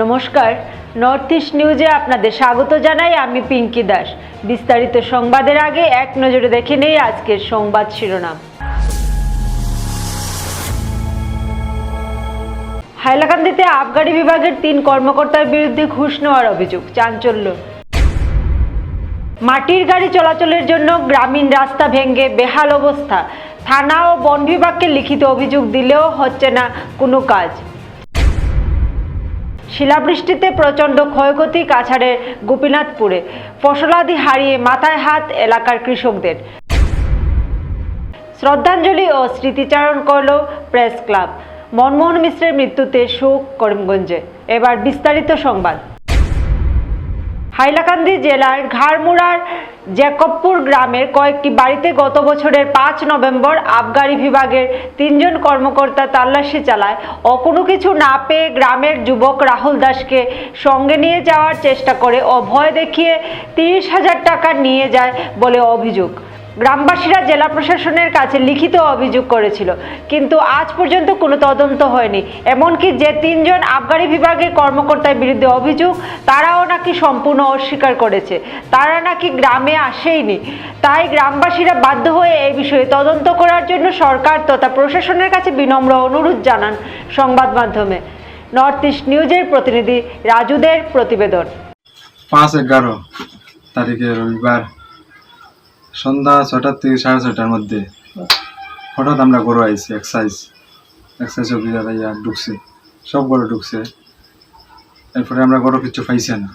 নমস্কার। North east নিউজে আপনাদের স্বাগত জানাই, আমি পিঙ্কি দাস। বিস্তারিত সংবাদের আগে এক নজরে দেখে নেই আজকের সংবাদ শিরোনাম। হাইলাকান্দিতে আবগারি বিভাগের তিন কর্মকর্তার বিরুদ্ধে ঘুষ নেওয়ার অভিযোগ, চাঞ্চল্য। মাটির গাড়ি চলাচলের জন্য গ্রামীণ রাস্তা ভেঙে বেহাল অবস্থা। থানা ও বন বিভাগকে লিখিত অভিযোগ দিলেও হচ্ছে না কোনো কাজ। শিলাবৃষ্টিতে প্রচণ্ড ক্ষয়ক্ষতি কাছাড়ের গোপীনাথপুরে। ফসলাদি হারিয়ে মাথায় হাত এলাকার কৃষকদের। শ্রদ্ধাঞ্জলি ও স্মৃতিচারণ করল প্রেস ক্লাব। মনমোহন মিশ্রের মৃত্যুতে শোক করিমগঞ্জে। এবার বিস্তারিত সংবাদ। হাইলাকান্দি জেলার ঘাড়মুড়ার জ্যাকবপুর গ্রামের কয়েকটি বাড়িতে গত বছরের পাঁচ নভেম্বর আবগারি বিভাগের তিনজন কর্মকর্তা তল্লাশি চালায়। ও কোনো কিছু না পেয়ে গ্রামের যুবক রাহুল দাসকে সঙ্গে নিয়ে যাওয়ার চেষ্টা করে, অভয় ভয় দেখিয়ে তিরিশ হাজার টাকা নিয়ে যায় বলে অভিযোগ। গ্রামবাসীরা জেলা প্রশাসনের কাছে লিখিত অভিযোগ করেছিল, কিন্তু আজ পর্যন্ত কোনো তদন্ত হয়নি। এমনকি যে তিনজন আবগারি বিভাগের কর্মকর্তার বিরুদ্ধে অভিযোগ, তারাও নাকি সম্পূর্ণ অস্বীকার করেছে। তারা নাকি গ্রামে আসেইনি। তাই গ্রামবাসীরা বাধ্য হয়ে এই বিষয়ে তদন্ত করার জন্য সরকার তথা প্রশাসনের কাছে বিনম্র অনুরোধ জানান সংবাদ মাধ্যমে। নর্থ ইস্ট নিউজের প্রতিনিধি রাজুদের প্রতিবেদন। পাঁচ এগারো তারিখে রবিবার সন্ধ্যা ছটার থেকে সাড়ে ছটার মধ্যে। হঠাৎ আমরা গরু আইছি এক্সাইজ এক্সারসাইজ অফিসার ইয়া ঢুকছে, সব গরু ঢুকছে। এরপরে আমরা গরু কিছু পাইছে না।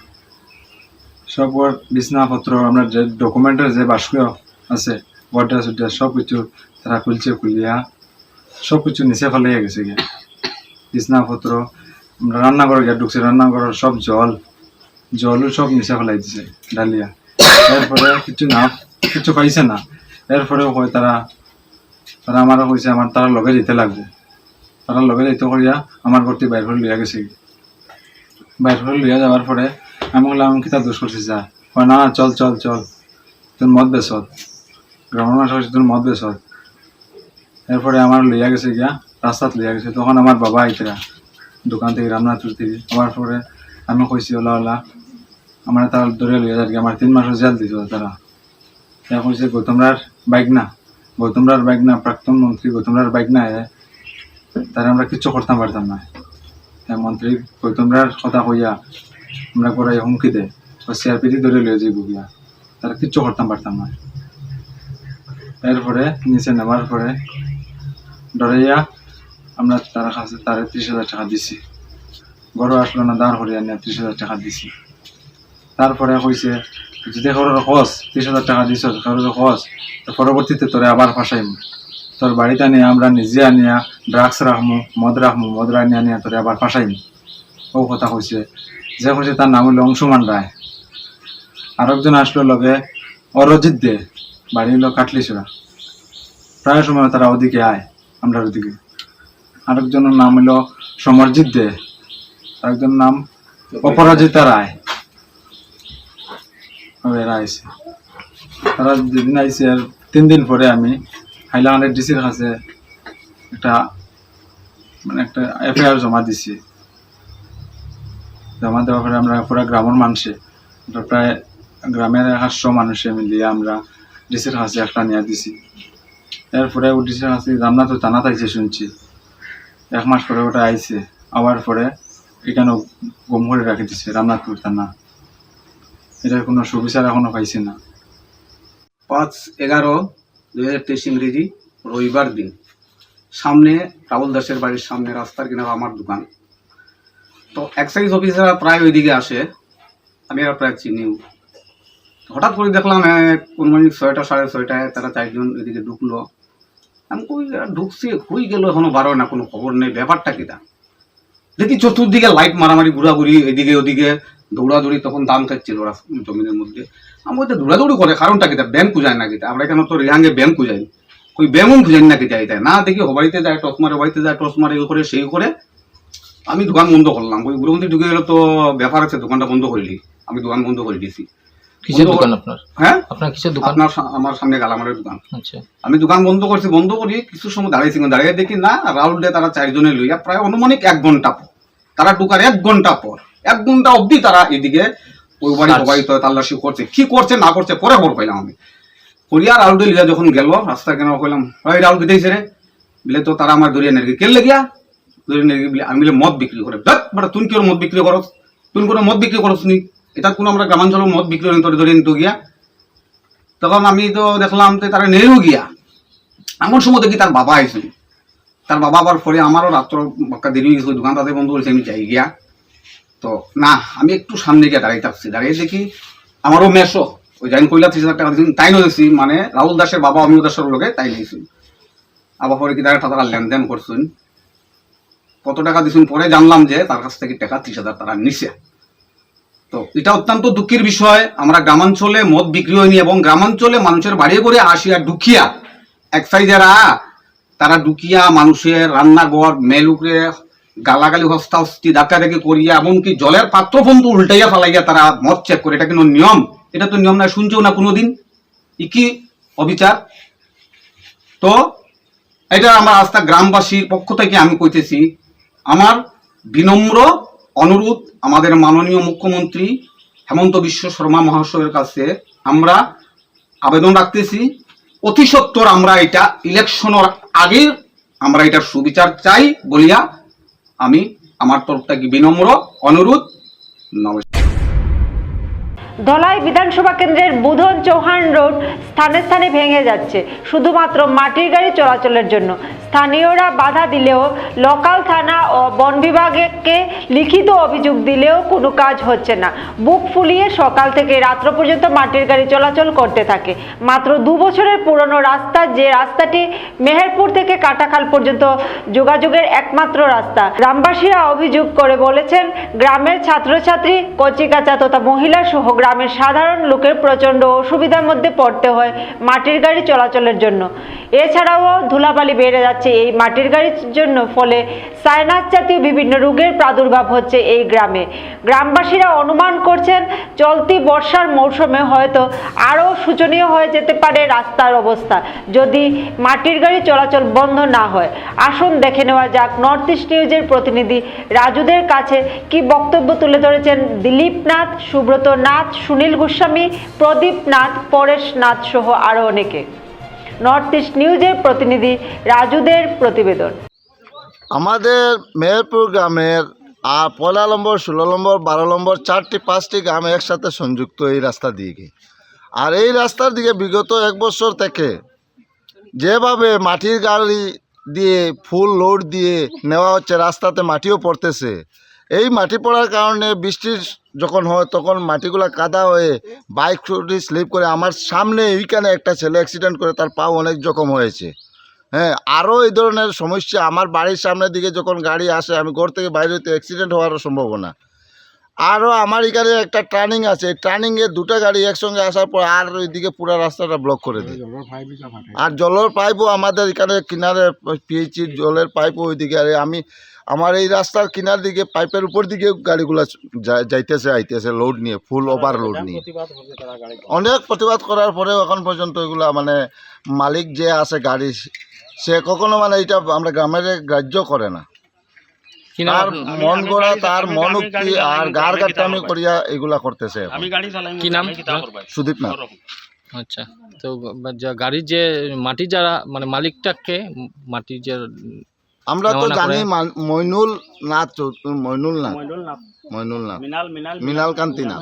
সব গর, বিছনাপত্র, আমরা যে ডকুমেন্টের যে বাস্ক আছে বড্ডা সুড্ডা সব কিছু তারা খুলছে, খুলিয়া সব কিছু নিচে ফেলাইয়া গেছে গিয়া। বিছনাপত্র, আমরা রান্নাঘরে গিয়া ঢুকছে, রান্নাঘরের সব জল, জলও সব নিচে ফেলাই দিছে ডালিয়া। এরপরে কিছু না কিছু পাইছে না। এরপরে কয় তারা তারা আমারও কইছে আমার তারা লগে যেতে লাগবে। তারা লগে যেতে করিয়া আমার ঘরটি বাইর করে লইয়া গেছে। বাইর করে লইয়া যাওয়ার পরে আমি বললাম আমি কিতা দোষ করছিস যা। কয়, না, চল চল চল। তোর মদ বেসত গ্রামের মানুষ হচ্ছে তোর মদ বেসত এরপরে আমার লইয়া গেছে গিয়া, রাস্তাত লইয়া গেছে। তখন আমার বাবা আইতরা দোকান থেকে, রামনাথপুর থেকে। আবার পরে আমি কইছি, ওলা ওলা, আমার তারা ধরে লইয়া যার আমার তিন মাসের জেল দিত তারা। কইছে গৌতমরার বাইক না গৌতমরার বাইক না প্রাক্তন মন্ত্রী গৌতমরার বাইক না তারা আমরা কিচ্ছু করতাম পারতাম না। মন্ত্রী গৌতমরার কথা কইয়া আমরা করে হুমকি দে, ও সিআরপিটি ধরে লইয়া যাইব গিয়া। তারা কিচ্ছু করতাম পারতাম না। এরপরে, নিচে নেওয়ার পরে ডরাইয়া আমরা তার কাছে, তারে ত্রিশ হাজার টাকা দিছি। গরু আসলো না, দাঁড় করিয়া নিয়ে ত্রিশ হাজার টাকা দিছি। তারপরে কইছে যদি খরচ খস ত্রিশ হাজার টাকা দিছ খরচ খস তো পরবর্তীতে তোরে আবার ফাঁসাইম। তোর বাড়িতে নিয়ে আমরা নিজে আনিয়া ড্রাগস রাখমু মদ রাখমু মদ রানিয়া নিয়ে তোরে আবার ফাঁসাইম। ও কথা কইছে যে কইছে তার নাম হইল অংশুমান রায়। আরেকজন আসলো লগে অরজিৎ দে বাড়ি হলো কাটলিছড়া। প্রায় সময় তারা ওদিকে আয় আমরা ওদিকে। আরেকজনের নাম হলো সমরজিৎ দে আরেকজনের নাম অপরাজিতা রায়। এরা আইসে যেদিন আইসে আর তিন দিন পরে আমি হাইলাকান্দের ডিসির কাছে একটা মানে একটা এফআইআর জমা দিছি। জমা দেওয়ার পরে আমরা পুরো গ্রামের মানুষে প্রায় গ্রামের একশো মানুষে মিলিয়ে আমরা ডিসির কাছে একটা নিয়ে দিছি। এরপরে ও ডিসির কাছে রামনাথ থানা থাকছে শুনছি। এক মাস পরে ওটা আইছে। আবার পরে এখানে গম করে রাখি দিছে রামনাথপুর থানা এটার কোনো সুবিচার এখনও পাইছি না। পাঁচ এগারো দুই হাজার তেইশ ইংরেজি, রবিবার দিন। সামনে রাহুল দাসের বাড়ির সামনে রাস্তার কিনারে আমার দোকান। তো এক্সাইজ অফিসাররা প্রায় ওইদিকে আসে, আমি আর প্রায় চিনিও হঠাৎ করে দেখলাম কোন মানে ছয়টা, সাড়ে ছয়টায় তারা চারজন এদিকে ঢুকলো। আমি কই এরা ঢুকছে, হই গেল, এখনও বারো না, কোনো খবর নেই, ব্যাপারটা কিটা? দেখি চতুর্দিকে লাইট মারামারি, ঘুরাঘুরি, এদিকে ওদিকে দৌড়াদৌড়ি তখন দাম খাচ্ছিল ওরা জমিনের মধ্যে। আমি বলতে দৌড়াদৌড়ি করে কারণটা কিটা ব্যাংক খুঁজায় না কিটা আমরা এখানে তো রিহাঙ্গে ব্যাংক খুঁজাই। কই ব্যাংক খুঁজাই না কিটা এটা না দেখি হবাইতে যায় টস মারে হবাইতে যায় টস মারে করে সেই করে। আমি দোকান বন্ধ করলাম। ওই গুরুমন্ত্রী ঢুকে গেলে তো ব্যাপার আছে দোকানটা বন্ধ করলি আমি দোকান বন্ধ করে দিয়েছি। কিসের দোকান আপনার? হ্যাঁ? আপনার কিসের দোকান? আপনার আমার সামনে গালামারের দোকান। আচ্ছা। আমি দোকান বন্ধ করছি বন্ধ করি কিছু সময় দাঁড়িয়েছি দাঁড়িয়ে দেখি না রাহুল ডে তারা চারজনে লইয়া প্রায় অনুমানিক এক ঘণ্টা পর তারা ঢুকার এক ঘণ্টা পর এক ঘণ্টা অবধি তারা এদিকে ওই বাড়ি প্রবাহিত তাল্লাশি করছে। কি করছে না করছে পরে খবর পাইলাম আমি। করিয়া রাহুল লিয়া যখন গেল রাস্তা কেন কইলাম ভাই রাহুল বিদাইছে রে? বলে তো তারা আমার দরিয়া নেরগে। কেলে গিয়া? দরিয়া নেরগে বলে আমি বলে মদ বিক্রি করে। দেখ বেটা তুই কি ওর মদ বিক্রি করস তুই কোনো মদ বিক্রি করস নি এটা কোনো আমরা গ্রামাঞ্চলে মদ বিক্রি করেন তোর দরিয়া নিতে গিয়া? তখন আমি তো দেখলাম যে তারা নেও গিয়া। এমন সময় দেখি তার বাবা আইসে তার বাবা আবার পরে আমারও রাত্র বাক্কা দেরি হয়েছে দোকান তাদের বন্ধু বলছে আমি যাই গিয়া। তো, না, আমি একটু সামনে গিয়ে দাঁড়িয়ে থাকছি দাঁড়িয়ে দেখি আমারও মেশো ওই জাইন কইলা ত্রিশ হাজার টাকা তাই নয়েছি মানে রাহুল দাসের বাবা অমিয় দাসের লোকে, তাই নিয়েছি আবার পরে কি তারা তারা লেনদেন করছেন। কত টাকা দিয়েছেন পরে জানলাম যে তার কাছ থেকে টাকা ত্রিশ হাজার তারা নিছে। তো, এটা অত্যন্ত দুঃখের বিষয়। আমরা গ্রামাঞ্চলে মদ বিক্রি হয়নি এবং গ্রামাঞ্চলে মানুষের বাড়ি করে আসিয়া ঢুকিয়া এক্সাইজারা তারা ঢুকিয়া মানুষের রান্নাঘর, মেলুকরে গালাগালি হস্তা হস্তি ডাকাডাকি করিয়া, এমনকি জলের পাত্র পর্যন্ত উল্টাইয়া ফেলাইয়া তারা মদ চেক করে। এটা কিন্তু নিয়ম? এটা তো নিয়ম না শুনছেও না কোনোদিন ই কি অবিচার? তো এটা আমার আস্থা গ্রামবাসীর পক্ষ থেকে আমি কইতেছি, আমার বিনম্র অনুরোধ আমাদের মাননীয় মুখ্যমন্ত্রী হেমন্ত বিশ্ব শর্মা মহাশয়ের কাছে, আমরা আবেদন রাখতেছি, অতি সত্বর আমরা এটা ইলেকশনের আগে আমরা এটার সুবিচার চাই বলিয়া আমি আমার তরফ থেকে বিনম্র অনুরোধ নমস্কার। ধলাই বিধানসভা কেন্দ্রের বুধন চৌহান রোড স্থানে স্থানে ভেঙে যাচ্ছে। শুধুমাত্র মাটির গাড়ি চলাচলের জন্য। স্থানীয়রা বাধা দিলেও লোকাল থানা ও বন বিভাগকে লিখিত অভিযোগ দিলেও কোনো কাজ হচ্ছে না। বুক ফুলিয়ে সকাল থেকে রাত্র পর্যন্ত মাটির গাড়ি চলাচল করতে থাকে। মাত্র দু বছরের পুরনো রাস্তা, যে রাস্তাটি মেহেরপুর থেকে কাটাখাল পর্যন্ত যোগাযোগের একমাত্র রাস্তা। গ্রামবাসীরা অভিযোগ করে বলেছেন, গ্রামের ছাত্রছাত্রী, কচিকাচা তথা মহিলা সহ গ্রামের সাধারণ লোকের প্রচণ্ড অসুবিধার মধ্যে পড়তে হয় মাটির গাড়ি চলাচলের জন্য। এছাড়াও ধুলাবালি বেড়ে যাচ্ছে এই মাটির গাড়ির জন্য, ফলে সাইনাস জাতীয় বিভিন্ন রোগের প্রাদুর্ভাব হচ্ছে এই গ্রামে। গ্রামবাসীরা অনুমান করছেন, চলতি বর্ষার মৌসুমে হয়তো আরও শোচনীয় হয়ে যেতে পারে রাস্তার অবস্থা, যদি মাটির গাড়ি চলাচল বন্ধ না হয়। আসুন দেখে নেওয়া যাক, নর্থ ইস্ট নিউজের প্রতিনিধি রাজুদের কাছে কি বক্তব্য তুলে ধরেছেন দিলীপ নাথ সুব্রত নাথ সুনীল গোস্বামী, প্রদীপ নাথ, পরেশ নাথ সহ আরও অনেকে। নর্থ ইস্ট নিউজের প্রতিনিধি রাজুদের প্রতিবেদন। আমাদের মেহেরপুর গ্রামের আর পয়লা নম্বর, ষোলো নম্বর, বারো নম্বর চারটি, পাঁচটি গ্রাম একসাথে সংযুক্ত এই রাস্তা দিকে। আর এই রাস্তার দিকে বিগত এক বছর থেকে যেভাবে মাটির গাড়ি দিয়ে ফুল লোড দিয়ে নেওয়া হচ্ছে, রাস্তাতে মাটিও পড়তেছে। এই মাটি পড়ার কারণে বৃষ্টির যখন হয় তখন মাটিগুলো কাদা হয়ে বাইক স্লিপ করে আমার সামনে এইখানে একটা ছেলে অ্যাক্সিডেন্ট করে তার পাও অনেক জখম হয়েছে। হ্যাঁ আরও এই ধরনের সমস্যা আমার বাড়ির সামনের দিকে যখন গাড়ি আসে আমি ঘর থেকে বাইরে হতে অ্যাক্সিডেন্ট হওয়ারও সম্ভাবনা। আরও আমার এখানে একটা টার্নিং আছে টার্নিংয়ে দুটো গাড়ি একসঙ্গে আসার পর আর ওইদিকে পুরো রাস্তাটা ব্লক করে দেয়। আর জলের পাইপও আমাদের এখানে কিনারে পিএইচির জলের পাইপও ওইদিকে আর আমি আমার এই রাস্তার কিনার দিকে পাইপের উপর দিকে গাড়িগুলো যাইতেছে আইতেছে লোড নিয়ে ফুল ওভার লোড নিয়ে। অনেক প্রতিবাদ করার পরেও এখন পর্যন্ত এগুলা মানে মালিক যে আছে গাড়ি সে কখনো মানে এটা আমরা গ্রামের গ্রাহ্য করে না। তার মন গড়া তার মন উক্তি আর গার গাট্টামি করিয়া এগুলা করতেছে। কি নাম? সুদীপ না আচ্ছা তো যা গাড়ির যে মাটি যারা মানে মালিকটাকে মাটির যে আমরা তো জানি মইনুল নাথ মইনুল নাথ। মইনুল নাথ। মিনাল কান্তি নাথ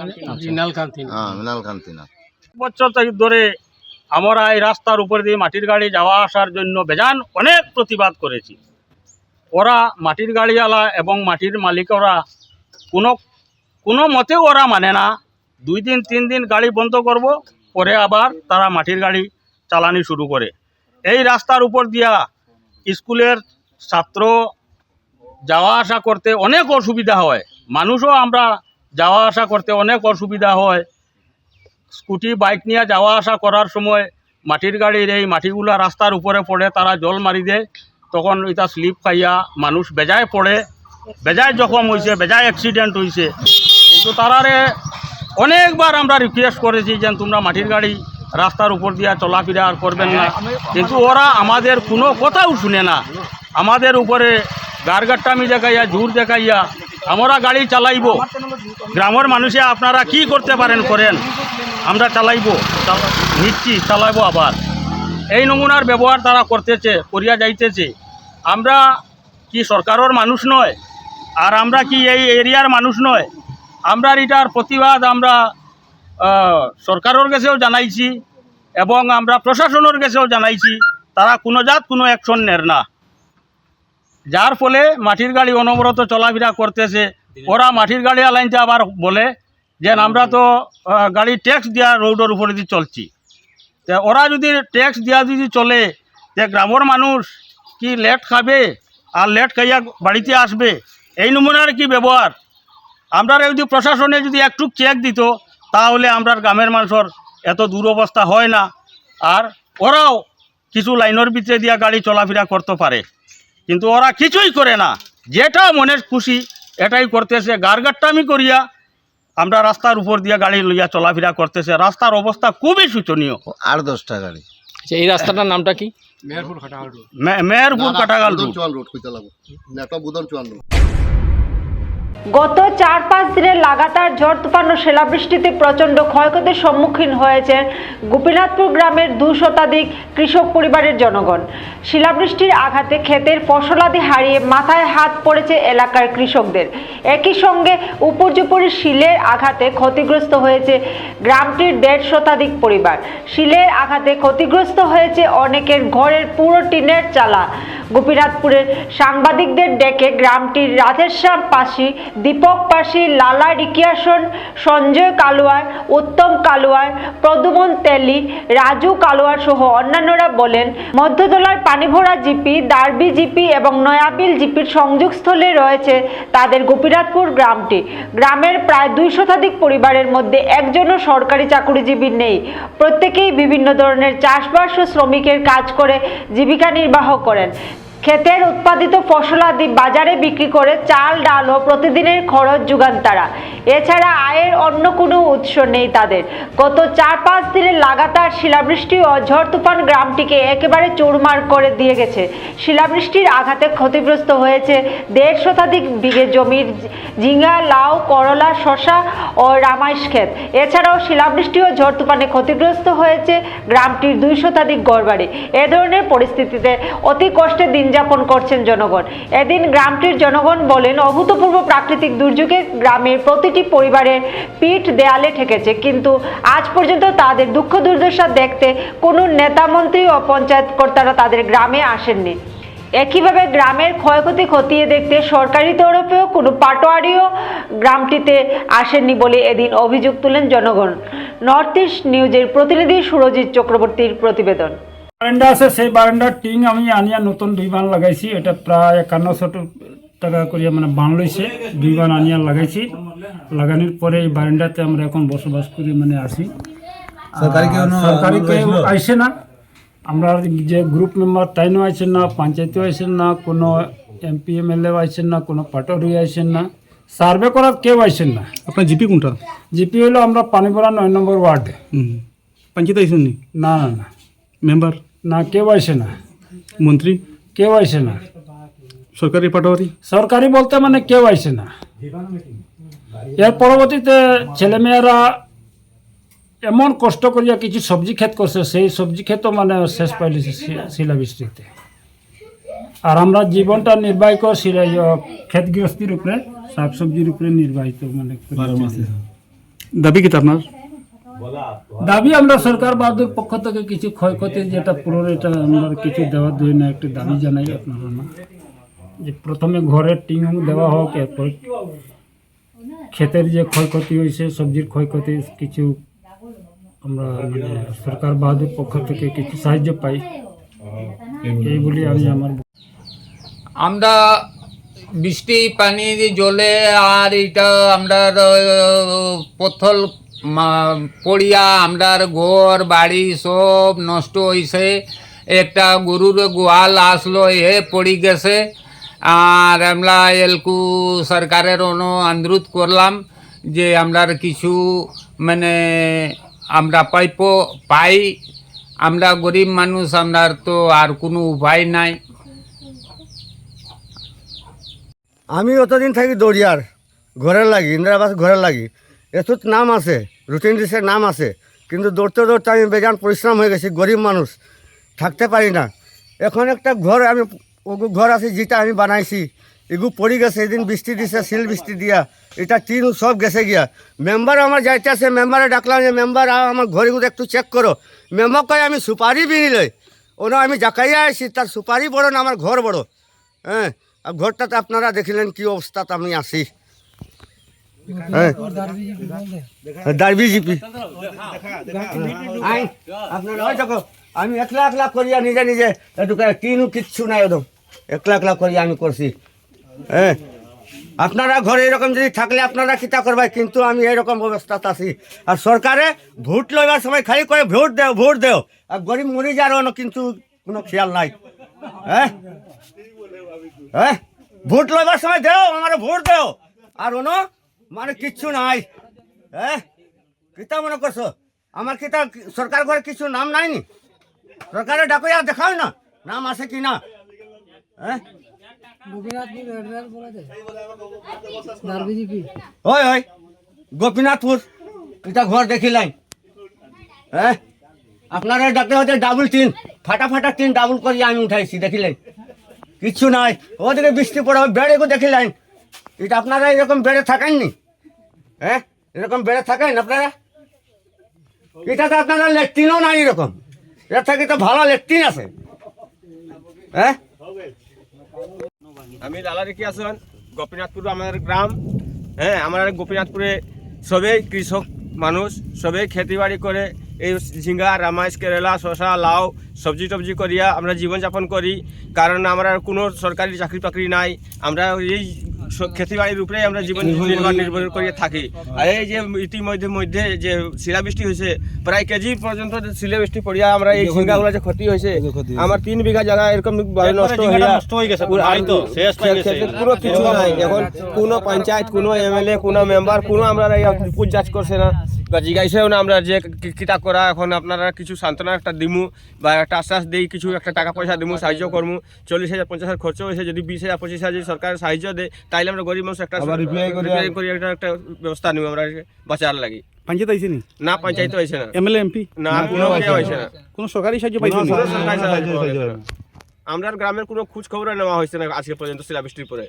হ্যাঁ মিনাল কান্তি নাথ বছর থেকে ধরে আমরা এই রাস্তার উপর দিয়ে মাটির গাড়ি যাওয়া আসার জন্য বেজান অনেক প্রতিবাদ করেছি। ওরা মাটির গাড়িওয়ালা এবং মাটির মালিকরা কোনো কোনো মতেও ওরা মানে না। দুই দিন তিন দিন গাড়ি বন্ধ করব পরে আবার তারা মাটির গাড়ি চালানি শুরু করে। এই রাস্তার উপর দিয়া স্কুলের ছাত্র যাওয়া আসা করতে অনেক অসুবিধা হয়। মানুষও আমরা যাওয়া আসা করতে অনেক অসুবিধা হয়। স্কুটি, বাইক নিয়ে যাওয়া আসা করার সময় মাটির গাড়ির এই মাটিগুলা রাস্তার উপরে পড়ে, তারা জল মারি দেয়, তখন এটা স্লিপ খাইয়া মানুষ বেজায় পড়ে। বেজায় জখম হয়েছে বেজায় অ্যাক্সিডেন্ট হয়েছে কিন্তু তারারে অনেকবার আমরা রিকোয়েস্ট করেছি যে তোমরা মাটির গাড়ি রাস্তার উপর দিয়া চলাফেরা আর করবেন না। কিন্তু ওরা আমাদের কোনো কথাও শুনে না। আমাদের উপরে গারগাট্টামি দেখাইয়া ঝুর দেখাইয়া আমরা গাড়ি চালাইব। গ্রামের মানুষে আপনারা কি করতে পারেন করেন, আমরা চালাইব, চালা- নিচ্ছি চালাইব আবার। এই নমুনার ব্যবহার তারা করতেছে, করিয়া যাইতেছে। আমরা কি সরকারের মানুষ নয়, আর আমরা কি এই এরিয়ার মানুষ নয়? আমরা এটার প্রতিবাদ আমরা সরকারের কাছেও জানাইছি এবং আমরা প্রশাসনের কাছেও জানাইছি। তারা কোনো জাত, কোনো অ্যাকশন নের না। যার ফলে মাটির গাড়ি অনবরত চলাফেরা করতেছে। ওরা মাটির গাড়ি আলাইনতে আবার বলে যে আমরা তো গাড়ি ট্যাক্স দেওয়া রোডের উপরে দিয়ে চলছি। তা ওরা যদি ট্যাক্স দেওয়া যদি চলে যে গ্রামের মানুষ কি লেট খাবে আর লেট খাইয়া বাড়িতে আসবে এই নমুনার কি ব্যবহার? আমরা যদি প্রশাসনে যদি একটু চেক দিত তাহলে আমরা গ্রামের মানুষের এত দুরবস্থা হয় না। আর ওরাও কিছু লাইনের ভিতরে দিয়া গাড়ি চলাফেরা করতে পারে। কিন্তু ওরা কিছুই করে না। যেটা মনের খুশি এটাই করতেছে। গারগাট্টামি করিয়া আমরা রাস্তার উপর দিয়ে গাড়ি লইয়া চলাফেরা করতেছে। রাস্তার অবস্থা খুবই শোচনীয়। আর দশটা গাড়ি। আচ্ছা এই রাস্তাটার নামটা কি? মে- মেহেরপুর কাটাগাল রোড। চুয়াল রোড কইতে লাগবো। বুধন চুয়াল রোড। গত চার পাঁচ দিনের লাগাতার ঝড় তুফান ও শিলাবৃষ্টিতে প্রচণ্ড ক্ষয়ক্ষতির সম্মুখীন হয়েছে গোপীনাথপুর গ্রামের দু শতাধিক কৃষক পরিবারের জনগণ। শিলাবৃষ্টির আঘাতে ক্ষেতের ফসলাদি হারিয়ে মাথায় হাত পড়েছে এলাকার কৃষকদের। একই সঙ্গে উপর্যুপরি শিলের আঘাতে ক্ষতিগ্রস্ত হয়েছে গ্রামটির দেড় শতাধিক পরিবার। শিলের আঘাতে ক্ষতিগ্রস্ত হয়েছে অনেকের ঘরের পুরো টিনের চালা। গোপীনাথপুরের সাংবাদিকদের ডেকে গ্রামটির রাধেশ্যাম পাশি দীপক পাশি, লালা রিকিয়াসন, সঞ্জয় কালোয়ার, উত্তম কালোয়ার, প্রদুমন তেলি, রাজু কালোয়ার সহ অন্যান্যরা বলেন, মধ্যতলার পানিভরা জিপি, দার্বি জিপি এবং নয়াবিল জিপির সংযোগস্থলে রয়েছে তাদের গোপীনাথপুর গ্রামটি। গ্রামের প্রায় দুই শতাধিক পরিবারের মধ্যে একজনও সরকারি চাকুরিজীবী নেই। প্রত্যেকেই বিভিন্ন ধরনের চাষবাস ও শ্রমিকের কাজ করে জীবিকা নির্বাহ করেন। ক্ষেতের উৎপাদিত ফসলাদি বাজারে বিক্রি করে চাল, ডাল ও প্রতিদিনের খরচ যোগান তারা। এছাড়া আয়ের অন্য কোনো উৎস নেই তাদের। গত চার পাঁচ দিনের লাগাতার শিলাবৃষ্টি ও ঝড় তুফান গ্রামটিকে একেবারে চুরমার করে দিয়ে গেছে। শিলাবৃষ্টির আঘাতে ক্ষতিগ্রস্ত হয়েছে দেড় শতাধিক বিঘে জমির ঝিঙ্গা লাউ, করলা শশা ও রামাইশ ক্ষেত। এছাড়াও শিলাবৃষ্টি ও ঝড় তুফানে ক্ষতিগ্রস্ত হয়েছে গ্রামটির দুই শতাধিক ঘরবাড়ি এ ধরনের পরিস্থিতিতে অতি কষ্টে দিন যাপন করছেন জনগণ। এদিন গ্রামটির জনগণ বলেন, অভূতপূর্ব প্রাকৃতিক দুর্যোগে গ্রামের প্রতিটি পরিবারের পিঠ দেয়ালে ঠেকেছে। কিন্তু আজ পর্যন্ত তাদের দুঃখ দুর্দশা দেখতে কোনো নেতা মন্ত্রী ও পঞ্চায়েত কর্তারা তাদের গ্রামে আসেননি। একইভাবে গ্রামের ক্ষয়ক্ষতি খতিয়ে দেখতে সরকারি তরফেও কোনো পাটোয়ারিও গ্রামটিতে আসেননি বলে এদিন অভিযোগ তুলেন জনগণ। নর্থ ইস্ট নিউজের প্রতিনিধি সুরজিৎ চক্রবর্তীর প্রতিবেদন। বারান্দা আছে সেই বারান্দার টিং আমি আনিয়া নতুন দুই বান লাগাইছি। এটা প্রায় একান্নশো টাকা করিয়া মানে বান লইছে দুই বান আনিয়া লাগাইছি। লাগানোর পরে এই বারান্দাতে আমরা এখন বসবাস করি মানে আসি সরকারি কেউ আইসে না। আমরা যে গ্রুপ মেম্বার তাইনও আইসেন না পঞ্চায়েতও আইসেন না কোনো এমপি এমএলএ আইসেন না কোনো পাটরি আইসেন না। সার্ভে করার কেউ আইসেন না। আপনার জিপি কোনটা? জিপি হলো আমরা পানিপড়া নয় নম্বর ওয়ার্ডে হুম পঞ্চায়েত আইসেন নি? না না না। মেম্বার না কেউ আইসে না মন্ত্রী কেউ আইসে না সরকারি পাটোয়ারি সরকারি বলতে মানে কেউ আইসে না এর পরবর্তীতে ছেলেমেয়েরা এমন কষ্ট করিয়া কিছু সবজি ক্ষেত করছে সেই সবজি ক্ষেতও মানে শেষ পাইলেছে শি- শিলাবৃষ্টিতে আর আমরা জীবনটা নির্বাহিত শিলা ক্ষেত গৃহস্থির উপরে শাকসবজির উপরে নির্বাহিত মানে করি। দাবি কি আপনার দাবি আমরা সরকার বাহাদুর পক্ষ থেকে কিছু ক্ষয়ক্ষতি যেটা পুরো এটা আমরা কিছু দেওয়ার না একটু দাবি জানাই আপনারা না যে প্রথমে ঘরের টিং দেওয়া হোক এরপর ক্ষেতের যে ক্ষয়ক্ষতি হয়েছে সবজির ক্ষয়ক্ষতি কিছু আমরা মানে সরকার বাহাদুর পক্ষ থেকে কিছু সাহায্য পাই এই বলি আমি আমার আমরা বৃষ্টি পানি জলে আর এটা আমরা পথল পড়িয়া আমরার ঘর, বাড়ি সব নষ্ট হয়েছে একটা গরুর গোয়াল আসলো, এ পড়ি গেছে। আর আমরা এলকু সরকারের অনু অনুরোধ করলাম যে আমরার কিছু মানে আমরা পাইপ, পাই। আমরা গরিব মানুষ, আমরার তো আর কোনো উপায় নাই। আমি অতদিন থাকি দরিয়ার, ঘরের লাগি, ইন্দিরা আবাস ঘরের লাগি। এতুত নাম আছে। রুটিন লিস্টের নাম আছে। কিন্তু দৌড়তে দৌড়তে আমি বেজান পরিশ্রম হয়ে গেছি, গরিব মানুষ, থাকতে পারি না। এখন একটা ঘর আমি ঘর আছে যেটা আমি বানাইছি, এগু পড়ে গেছে, এদিন বৃষ্টি দিছে, শিল বৃষ্টি দিয়া, এটা টিন সব গেছে গিয়া। মেম্বার আমার যাইতে আছে, মেম্বারে ডাকলাম যে, মেম্বার আমার ঘরগুলো একটু চেক করো। মেম্বার কয়, আমি সুপারি বিনি লই। ওনা, আমি জাকাইয়া আইছি, তার সুপারি বড় না, আমার ঘর বড়? হ্যাঁ আর ঘরটাতে আপনারা দেখিলেন কি অবস্থাতে আমি আসি হ্যাঁ। দারবি জিপি আমি একলা একলা করিয়া নিজে নিজে টিনও কিচ্ছু নাই একদম একলা একলা করিয়া আমি করছি। হ্যাঁ। আপনারা ঘরে এরকম যদি থাকলে আপনারা কিতা করবে কিন্তু আমি এরকম অবস্থাতে আছি আর সরকারে ভোট লইবার সময় খালি করে ভোট দেও ভোট দেও। আর গরিব মরি যার কিন্তু কোনো খেয়াল নাই। হ্যাঁ। হ্যাঁ। ভোট লইবার সময় দেও, আমার ভোট দেও। আর ওনো মানে কিচ্ছু নাই। হ্যাঁ কিতা মনে করছ? আমার কিতা সরকার ঘরে কিছু নাম নাই নি সরকারে ডাকইয়া দেখাও না, নাম আছে কি না? হ্যাঁ ওই গোপীনাথপুর এটা ঘর দেখিলাই হ্যাঁ আপনারা ডাকতে হচ্ছে ডাবল টিন, ফাটা ফাটা টিন ডাবল করি আমি উঠাইছি, দেখিলেন। কিচ্ছু নাই। ওদিকে বৃষ্টি পড়া পড়ে বেড়েও দেখিলেন। এটা আপনারা এরকম বেড়ে থাকেননি? হ্যাঁ? এরকম বেড়ে থাকেন আপনারা? এটা তো আপনারা লেট্রিনও নাই এরকম। এর থেকে তো ভালো লেট্রিন আছে। হ্যাঁ? আমি লালা রেখে আসুন, গোপীনাথপুর আমাদের গ্রাম। হ্যাঁ আমার গোপীনাথপুরে সবেই কৃষক মানুষ, সবেই খেতিবাড়ি করে এই ঝিঙ্গা, রামাইশ, কেরালা শশা লাউ সবজি টবজি করিয়া আমরা জীবনযাপন করি। কারণ আমরা কোনো সরকারি চাকরি বাকরি নাই। আমরা এই খেতিবাড়ির উপরে আমরা জীবন নির্ভর নির্ভর করে। থাকি। আর এই যে ইতিমধ্যে মধ্যে যে শিলাবৃষ্টি হয়েছে প্রায় কেজি পর্যন্ত শিলাবৃষ্টি পড়িয়া আমরা এই ঝিঙ্গাগুলো যে ক্ষতি হয়েছে আমার তিন বিঘা জায়গা এরকম নষ্ট হয়ে গেছে পুরো কোনো কিছু নাই। এখন কোনো পঞ্চায়েত কোনো এমএলএ কোনো মেম্বার কোনো আমরা পুজ যাচ করছে না। বা জিজ্ঞাসাও না আমরা যে কি- কিতা করা এখন আপনারা কিছু সান্ত্বনা একটা দিমু বা একটা আশ্বাস দিই কিছু একটা টাকা পয়সা দিমু সাহায্য করমু। চল্লিশ হাজার পঞ্চাশ হাজার খরচ হয়েছে যদি বিশ হাজার পঁচিশ হাজার সরকার সাহায্য দেয় তাইলে আমরা গরিব মানুষ একটা করে একটা একটা ব্যবস্থা নিব আমরা বাঁচার লাগি। পঞ্চায়েত নি? না পঞ্চায়েত হয়েছে না। MLA MP? না কোনো না। কোনো সরকারি সাহায্য পাইছেন নি? সরকারি সাহায্য। আমরা গ্রামের কোনো খোঁজ খবর নেওয়া হয়েছে না আজকে পর্যন্ত শিলাবৃষ্টির পরে।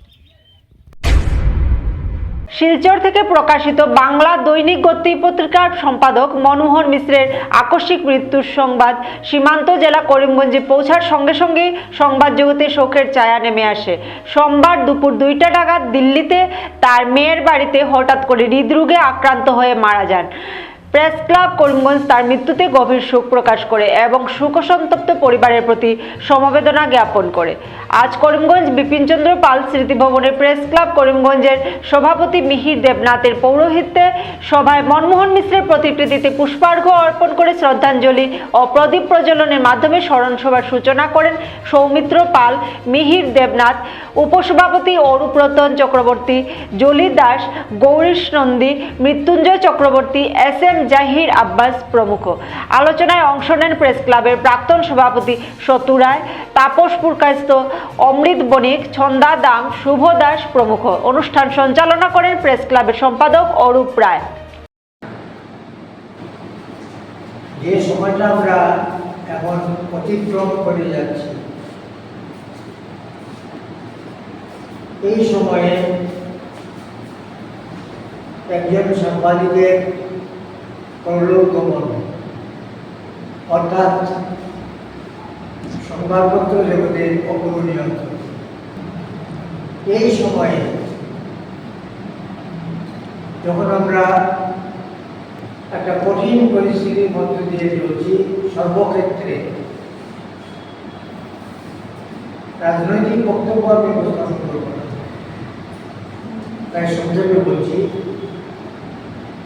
শিলচর থেকে প্রকাশিত বাংলা দৈনিক গতি পত্রিকার সম্পাদক মনোহর মিশ্রের আকস্মিক মৃত্যুর সংবাদ সীমান্ত জেলা করিমগঞ্জে পৌঁছার সঙ্গে সঙ্গে সংবাদ জগতে শোকের ছায়া নেমে আসে। সোমবার দুপুর দুইটা নাগাদ দিল্লিতে তার মেয়ের বাড়িতে হঠাৎ করে হৃদরোগে আক্রান্ত হয়ে মারা যান। প্রেস ক্লাব করিমগঞ্জ তার মৃত্যুতে গভীর শোক প্রকাশ করে এবং শোকসন্তপ্ত পরিবারের প্রতি সমবেদনা জ্ঞাপন করে। আজ করিমগঞ্জ বিপিনচন্দ্র পাল স্মৃতিভবনে প্রেস ক্লাব করিমগঞ্জের সভাপতি মিহির দেবনাথের পৌরোহিত্যে সভায় মনমোহন মিশ্রের প্রতিকৃতিতে পুষ্পার্ঘ্য অর্পণ করে শ্রদ্ধাঞ্জলি ও প্রদীপ প্রজ্বলনের মাধ্যমে স্মরণ সভার সূচনা করেন সৌমিত্র পাল, মিহির দেবনাথ, উপসভাপতি অরূপরতন চক্রবর্তী, জলি দাস, গৌরীশ নন্দী, মৃত্যুঞ্জয় চক্রবর্তী, এস এম জাহির আব্বাস প্রমুখ। আলোচনায় অংশ নেন প্রেস ক্লাবের প্রাক্তন সভাপতি সতু রায়, তাপস পুরকাস্ত অমৃত বণিক, ছন্দা দাম, শুভ দাস প্রমুখ। অনুষ্ঠান সঞ্চালনা করেন প্রেস ক্লাবের সম্পাদক অরূপ রায়। যে সময়টা আমরা এখন অতিক্রম করে যাচ্ছি, এই সময়ে একজন সাংবাদিকের পরলোকগমন অর্থাৎ সংবাদপত্র জগতের অপূরণীয় এই সময়ে যখন আমরা একটা কঠিন পরিস্থিতির মধ্যে দিয়ে চলছি সর্বক্ষেত্রে, রাজনৈতিক বক্তব্য আমি উপস্থাপন করব। তাই সংক্ষেপে বলছি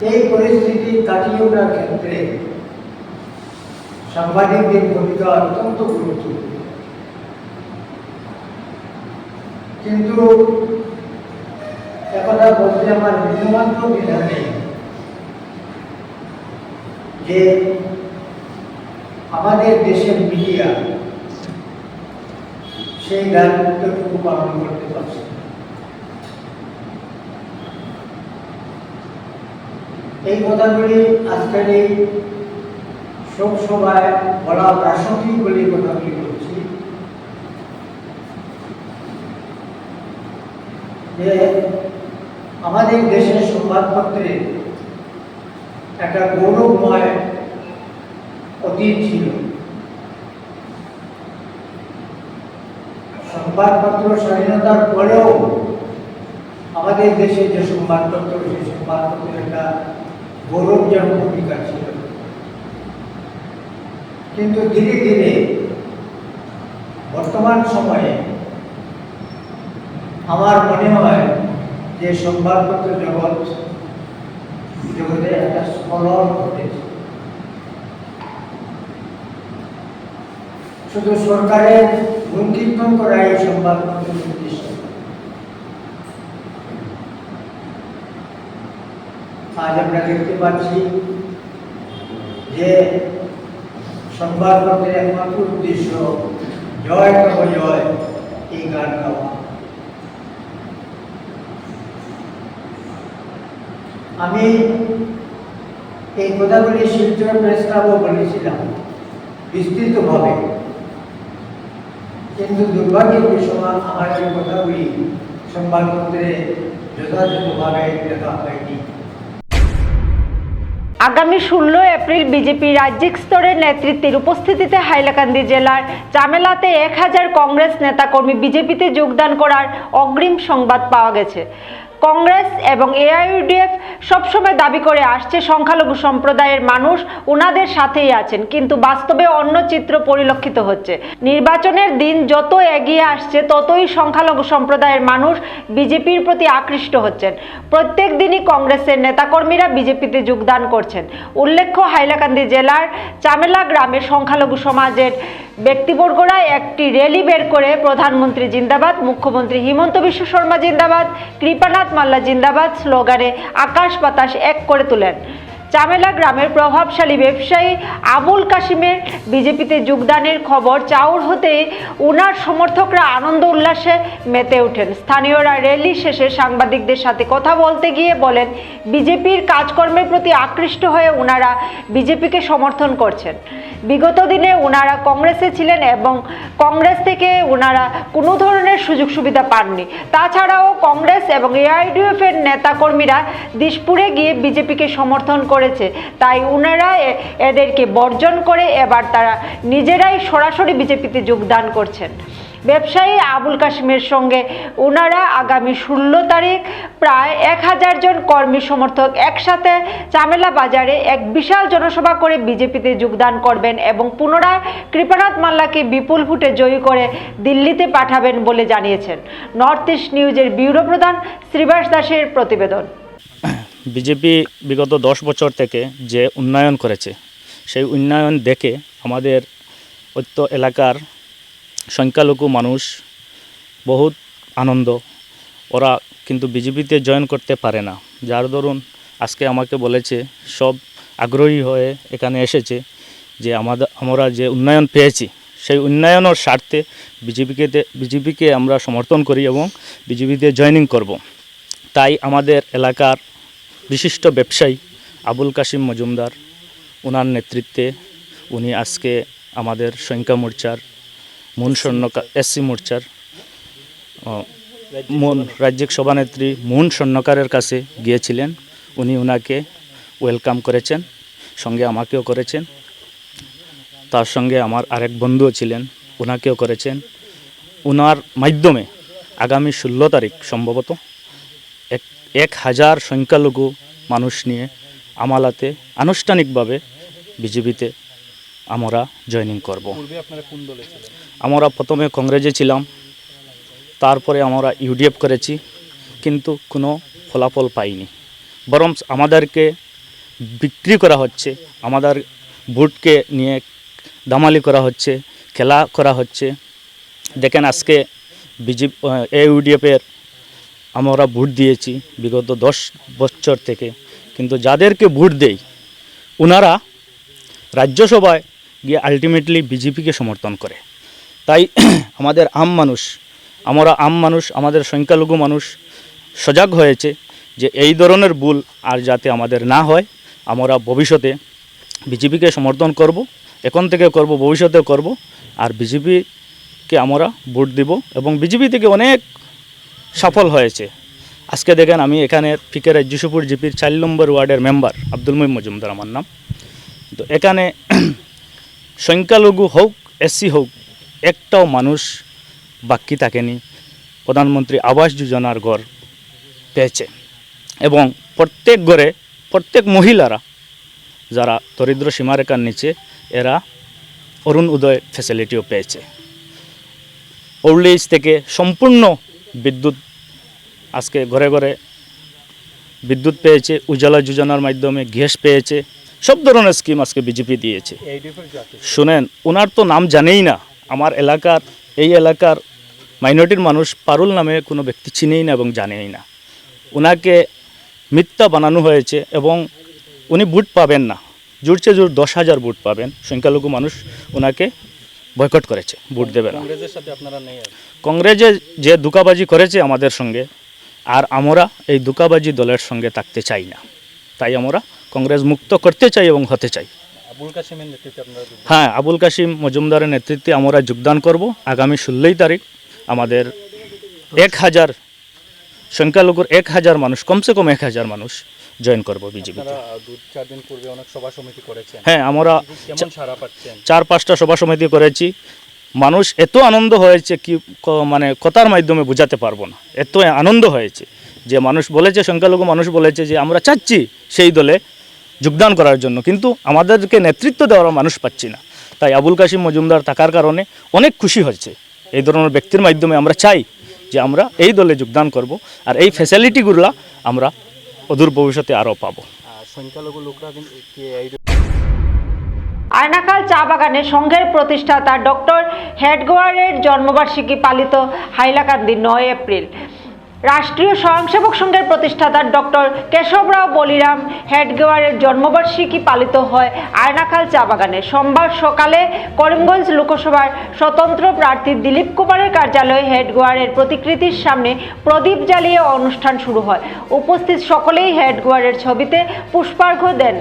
এই পরিস্থিতি কাটিয়ে ওঠার ক্ষেত্রে সাংবাদিকদের ভূমিকা অত্যন্ত গুরুত্বপূর্ণ। কিন্তু একথা বলতে আমার বিন্দুমাত্র দ্বিধা নেই যে আমাদের দেশের মিডিয়া সেই দায়িত্বটুকু পালন করতে পারছে না। এই কথাগুলি আজকের এই শোক সভায় বলা প্রাসঙ্গিক বলে কথাগুলি বলছি। যে আমাদের দেশের সংবাদপত্রে একটা গৌরবময় অতীত ছিল। সংবাদপত্র স্বাধীনতার পরেও আমাদের দেশে যে সংবাদপত্র, সেই সংবাদপত্রের একটা গৌরবজনক ভূমিকা ছিল। কিন্তু ধীরে ধীরে বর্তমান সময়ে আমার মনে হয় যে সংবাদপত্র জগৎ জগতে একটা স্খলন ঘটেছে। শুধু সরকারের গুণকীর্তন করা এই সংবাদপত্রের উদ্দেশ্য আজ আমরা দেখতে পাচ্ছি যে সংবাদপত্রের একমাত্র উদ্দেশ্য জয় তব জয়, এই গান গাওয়া। আমি এই কথাগুলি শিলচর প্রেস ক্লাবও বলেছিলাম, বিস্তৃতভাবে। কিন্তু দুর্ভাগ্যের বিষয়, আমার এই কথাগুলি সংবাদপত্রে যথাযথভাবে লেখা হয়নি। আগামী ষোলো এপ্রিল বিজেপি রাজ্যিক স্তরের নেতৃত্বের উপস্থিতিতে হাইলাকান্দি জেলার চামেলাতে এক হাজার কংগ্রেস নেতাকর্মী বিজেপিতে যোগদান করার অগ্রিম সংবাদ পাওয়া গেছে। কংগ্রেস এবং এআইইউডিএফ সবসময় দাবি করে আসছে, সংখ্যালঘু সম্প্রদায়ের মানুষ ওনাদের সাথেই আছেন, কিন্তু বাস্তবে অন্য চিত্র পরিলক্ষিত হচ্ছে। নির্বাচনের দিন যত এগিয়ে আসছে, ততই সংখ্যালঘু সম্প্রদায়ের মানুষ বিজেপির প্রতি আকৃষ্ট হচ্ছেন। প্রত্যেক দিনই কংগ্রেসের নেতাকর্মীরা বিজেপিতে যোগদান করছেন। উল্লেখ্য, হাইলাকান্দি জেলার চামেলা গ্রামে সংখ্যালঘু সমাজের ব্যক্তিবর্গরা একটি র্যালি বের করে প্রধানমন্ত্রী জিন্দাবাদ, মুখ্যমন্ত্রী হিমন্ত বিশ্ব শর্মা জিন্দাবাদ, কৃপানাথ মাল্লা জিন্দাবাদ স্লোগানে আকাশ বাতাস এক করে তোলেন। চামেলা গ্রামের প্রভাবশালী ব্যবসায়ী আবুল কাশিমের বিজেপিতে যোগদানের খবর চাউর হতেই উনার সমর্থকরা আনন্দ উল্লাসে মেতে ওঠেন। স্থানীয়রা র্যালি শেষে সাংবাদিকদের সাথে কথা বলতে গিয়ে বলেন, বিজেপির কাজকর্মের প্রতি আকৃষ্ট হয়ে উনারা বিজেপিকে সমর্থন করছেন। বিগত দিনে ওনারা কংগ্রেসে ছিলেন এবং কংগ্রেস থেকে ওনারা কোনো ধরনের সুযোগ সুবিধা পাননি। তাছাড়াও কংগ্রেস এবং এআইডিএফ এর নেতাকর্মীরা দিশপুরে গিয়ে বিজেপিকে সমর্থন করেছে। তাই ওনারা এদেরকে বর্জন করে এবার তারা নিজেরাই সরাসরি বিজেপিতে যোগদান করছেন। ব্যবসায়ী আবুল কাশিমের সঙ্গে ওনারা আগামী ষোলো তারিখ প্রায় এক হাজার জন কর্মী সমর্থক একসাথে চামেলা বাজারে এক বিশাল জনসভা করে বিজেপিতে যোগদান করবেন এবং পুনরায় কৃপানাথ মাল্লাকে বিপুল ভোটে জয়ী করে দিল্লিতে পাঠাবেন বলে জানিয়েছেন। নর্থ ইস্ট নিউজের ব্যুরো প্রধান শ্রীবাস দাসের প্রতিবেদন। বিজেপি বিগত দশ বছর থেকে যে উন্নয়ন করেছে, সেই উন্নয়ন দেখে আমাদের ঐত্য এলাকার সংখ্যালঘু মানুষ বহুত আনন্দ। ওরা কিন্তু বিজেপিতে জয়েন করতে পারে না। যার দরুন আজকে আমাকে বলেছে, সব আগ্রহী হয়ে এখানে এসেছে যে আমাদের আমরা যে উন্নয়ন পেয়েছি, সেই উন্নয়নের স্বার্থে বিজেপিকে বিজেপিকে আমরা সমর্থন করি এবং বিজেপিতে জয়েনিং করব। তাই আমাদের এলাকার বিশিষ্ট ব্যবসায়ী আবুল কাশিম মজুমদার। ওনার নেতৃত্বে উনি আজকে আমাদের সংখ্যা মোর্চার, মন স্বর্ণকার এসসি মোর্চার মন রাজ্যিক সভানেত্রী মন স্বর্ণকারের কাছে গিয়েছিলেন। উনি ওনাকে ওয়েলকাম করেছেন, সঙ্গে আমাকেও করেছেন। তার সঙ্গে আমার আরেক বন্ধুও ছিলেন ওনাকেও করেছেন। ওনার মাধ্যমে আগামী ষোলো তারিখ সম্ভবত এক এক হাজার সংখ্যালঘু মানুষ নিয়ে আমালাতে আনুষ্ঠানিকভাবে বিজেপিতে আমরা জয়েনিং করব। আমরা প্রথমে কংগ্রেসে ছিলাম তারপরে আমরা ইউডিএফ করেছি কিন্তু কোনো ফলাফল পাইনি। বরং আমাদেরকে বিক্রি করা হচ্ছে আমাদের ভোটকে নিয়ে দামালি করা হচ্ছে খেলা করা হচ্ছে। দেখেন আজকে বিজেপি ইউডিএফের আমরা ভোট দিয়েছি বিগত দশ বছর থেকে। কিন্তু যাদেরকে ভোট দেই ওনারা রাজ্যসভায় গিয়ে আলটিমেটলি বিজেপিকে সমর্থন করে। তাই আমাদের আম মানুষ, আমরা আম মানুষ, আমাদের সংখ্যালঘু মানুষ সজাগ হয়েছে যে এই ধরনের ভুল আর যাতে আমাদের না হয়, আমরা ভবিষ্যতে বিজেপিকে সমর্থন করব, এখন থেকে করব, ভবিষ্যতেও করব, আর বিজেপিকে আমরা ভোট দিব এবং বিজেপি থেকে অনেক সফল হয়েছে। আজকে দেখেন আমি এখানে ফিকের যিশুপুর জিপির চার নম্বর ওয়ার্ডের মেম্বার আব্দুল মহিম মজুমদার, আমার নাম। তো এখানে সংখ্যালঘু হোক, এসসি হোক, একটাও মানুষ বাকি থাকেনি। প্রধানমন্ত্রী আবাস যোজনার ঘর পেয়েছে। এবং প্রত্যেক ঘরে প্রত্যেক মহিলারা যারা দরিদ্র সীমারেখার নিচে, এরা অরুণ উদয় ফ্যাসিলিটিও পেয়েছে। ওল্ড এজ থেকে সম্পূর্ণ বিদ্যুৎ আজকে ঘরে ঘরে বিদ্যুৎ পেয়েছে উজালা যোজনার মাধ্যমে গ্যাস পেয়েছে, সব ধরনের স্কিম আজকে বিজেপি দিয়েছে। শুনেন ওনার তো নাম জানেই না, আমার এলাকার, এই এলাকার মাইনরিটির মানুষ পারুল নামে কোনো ব্যক্তি চিনেই না এবং জানেই না। ওনাকে মিথ্যা বানানো হয়েছে এবং উনি বুট পাবেন না। জুড়ছে জোর দশ হাজার বুট পাবেন, সংখ্যালঘু মানুষ ওনাকে বয়কট করেছে বুট দেবে না। কংগ্রেসে যে দুকাবাজি করেছে আমাদের সঙ্গে আর আমরা এই দুকাবাজি দলের সঙ্গে থাকতে চাই না। তাই আমরা কংগ্রেস মুক্ত করতে চাই এবং হতে চাই। হ্যাঁ আবুল কাশিম মজুমদারের নেতৃত্বে আমরা যোগদান করব আগামী ষোলোই তারিখ। আমাদের এক হাজার সংখ্যালঘুর এক হাজার মানুষ কমসে কম এক হাজার মানুষ জয়েন করব বিজেপি হ্যাঁ আমরা চার পাঁচটা সভা সমিতি করেছি। মানুষ এত আনন্দ হয়েছে কি মানে কথার মাধ্যমে বোঝাতে পারব না। এত আনন্দ হয়েছে যে মানুষ বলেছে সংখ্যালঘু মানুষ বলেছে যে আমরা চাচ্ছি সেই দলে যোগদান করার জন্য। কিন্তু আমাদেরকে নেতৃত্ব দেওয়ার মানুষ পাচ্ছি না। তাই আবুল কাশিম মজুমদার থাকার কারণে অনেক খুশি হচ্ছে এই ধরনের ব্যক্তির মাধ্যমে আমরা চাই যে আমরা এই দলে যোগদান করব। আর এই ফ্যাসিলিটিগুলো আমরা অদূর ভবিষ্যতে আরও পাবো। আয়নাকাল চা বাগানে সংঘের প্রতিষ্ঠাতা ডক্টর হেডগোয়ারের জন্মবার্ষিকী পালিত হাইলাকান্দি নয় এপ্রিল। রাষ্ট্রীয় স্বয়ংসেবক সংঘের প্রতিষ্ঠাতা ডক্টর কেশবরাও বলিরাম হেডগেওয়ারের জন্মবার্ষিকী পালিত হয় আয়নাখাল চা বাগানে। সোমবার সকালে করিমগঞ্জ লোকসভার স্বতন্ত্র প্রার্থী দিলীপ কুমারের কার্যালয়ে হেডগোয়ারের প্রতিকৃতির সামনে প্রদীপ জ্বালিয়ে অনুষ্ঠান শুরু হয়। উপস্থিত সকলেই হেডগোয়ারের ছবিতে পুষ্পার্ঘ্য দেন।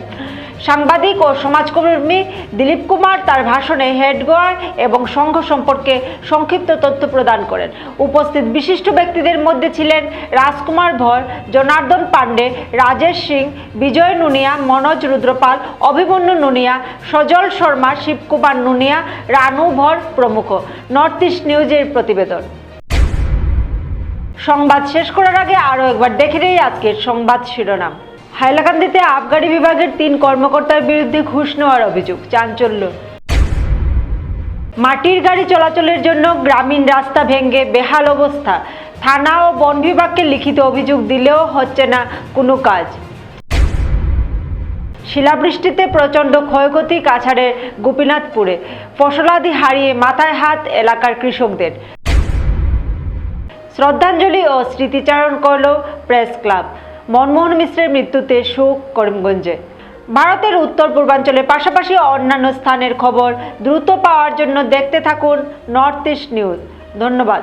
সাংবাদিক ও সমাজকর্মী দিলীপ কুমার তার ভাষণে হেডগোয়ার এবং সংঘ সম্পর্কে সংক্ষিপ্ত তথ্য প্রদান করেন। উপস্থিত বিশিষ্ট ব্যক্তিদের মধ্যে ছিলেন রাজকুমার ধর, জনার্দন পাণ্ডে, রাজেশ সিং, বিজয় নুনিয়া, মনোজ রুদ্রপাল, অভিমন্যু নুনিয়া, সজল শর্মা, শিবকুমার নুনিয়া, রানু ভর প্রমুখ। নর্থ ইস্ট নিউজের প্রতিবেদন। সংবাদ শেষ করার আগে আরও একবার দেখে নেই আজকের সংবাদ শিরোনাম। হাইলাকান্দিতে আবগারি বিভাগের তিন কর্মকর্তার বিরুদ্ধে ঘুষ নেওয়ার অভিযোগ, চাঞ্চল্য। মাটির গাড়ি চলাচলের জন্য গ্রামীণ রাস্তা ভেঙে বেহাল অবস্থা। থানা ও বন বিভাগকে লিখিত অভিযোগ দিলেও হচ্ছে না কোনো কাজ। শিলাবৃষ্টিতে প্রচণ্ড ক্ষয়ক্ষতি কাছাড়ের গোপীনাথপুরে। ফসলাদি হারিয়ে মাথায় হাত এলাকার কৃষকদের। শ্রদ্ধাঞ্জলি ও স্মৃতিচারণ করল প্রেস ক্লাব। মনমোহন মিশ্রের মৃত্যুতে শোক করিমগঞ্জে। ভারতের উত্তর পূর্বাঞ্চলের পাশাপাশি অন্যান্য স্থানের খবর দ্রুত পাওয়ার জন্য দেখতে থাকুন নর্থ ইস্ট নিউজ। ধন্যবাদ।